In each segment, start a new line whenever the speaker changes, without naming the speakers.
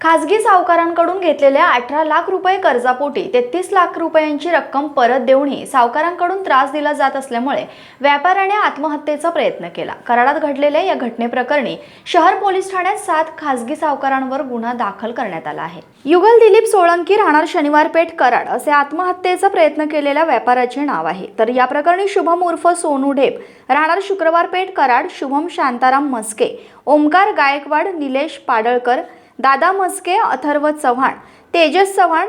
खासगी सावकारांकडून घेतलेल्या अठरा लाख रुपये कर्जापोटी तेहतीस लाख रुपयांची रक्कम परत देऊनही सावकारांकडून त्रास दिला जात असल्यामुळे व्यापाऱ्याने आत्महत्येचा प्रयत्न केला. कराडात घडलेल्या या घटनेप्रकरणी शहर पोलीस ठाण्यात सात खासगी सावकारांवर गुन्हा दाखल करण्यात आला आहे. युगल दिलीप सोळंकी राहणार शनिवार पेठ कराड असे आत्महत्येचा प्रयत्न केलेल्या व्यापाऱ्याचे नाव आहे. तर या प्रकरणी शुभम उर्फ सोनू ढेप राहणार शुक्रवार पेठ कराड शुभम शांताराम मस्के ओमकार गायकवाड निलेश पाडळकर दादा मस्के अथर्व चव्हाण तेजस चव्हाण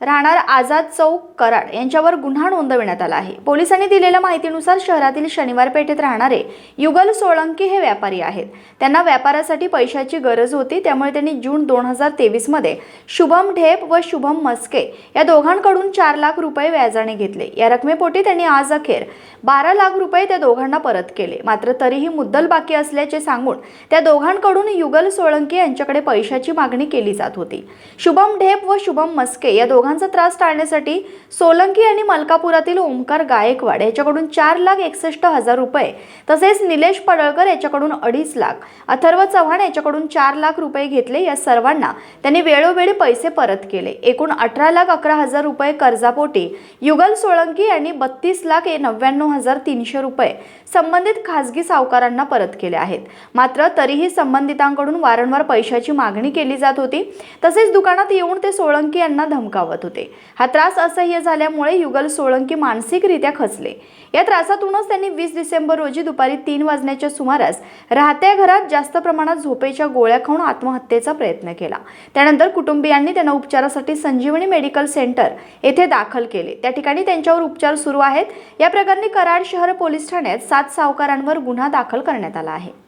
राहणार आझाद चौक कराड यांच्यावर गुन्हा नोंदविण्यात आला आहे. पोलिसांनी दिलेल्या माहितीनुसार शहरातील शनिवार पेठेत राहणारे युगल सोळंकी हे व्यापारी आहेत. त्यांना व्यापारासाठी पैशाची गरज होती त्यामुळे त्यांनी जून दोन हजार तेवीसमध्ये शुभम ढेप व शुभम मस्के या दोघांकडून चार लाख रुपये व्याजाने घेतले. या रकमेपोटी त्यांनी आज अखेर बारा लाख रुपये त्या दोघांना परत केले. मात्र तरीही मुद्दल बाकी असल्याचे सांगून त्या दोघांकडून युगल सोळंकी यांच्याकडे पैशाची मागणी केली जात होती. शुभम ढेप व शुभम मस्के या दोघांचा त्रास टाळण्यासाठी सोलंकी आणि मलकापुरातील ओमकार गायकवाड याच्याकडून चार लाख एकसष्ट हजार रुपये तसेच निलेश पडळकर याच्याकडून अडीच लाख अथर्व चव्हाण याच्याकडून चार लाख रुपये घेतले. या सर्वांना त्यांनी वेळोवेळी पैसे परत केले. एकूण अठरा लाख अकरा हजार रुपये कर्जापोटी युगल सोळंकी यांनी बत्तीस लाख नव्याण्णव हजार तीनशे रुपये संबंधित खासगी सावकारांना परत केले आहेत. मात्र तरीही संबंधितांकडून वारंवार पैशाची मागणी केली जात होती. तसेच दुकानात येऊन ते सोळंकी यांना धमकावत होते. हा त्रास असह्य झाल्यामुळे युगल सोळंकी मानसिकरित्या खचले. या त्रासातूनच त्यांनी वीस डिसेंबर रोजी दुपारी तीन वाजण्याच्या सुमारास राहत्या घरात जास्त प्रमाणात झोपेच्या गोळ्या खाऊन आत्महत्येचा प्रयत्न केला. त्यानंतर कुटुंबियांनी त्यांना उपचारासाठी संजीवनी मेडिकल सेंटर येथे दाखल केले. त्या ठिकाणी त्यांच्यावर उपचार सुरू आहेत. या प्रकरणी कराड शहर पोलीस ठाण्यात सात सावकारांवर गुन्हा दाखल करण्यात आला आहे.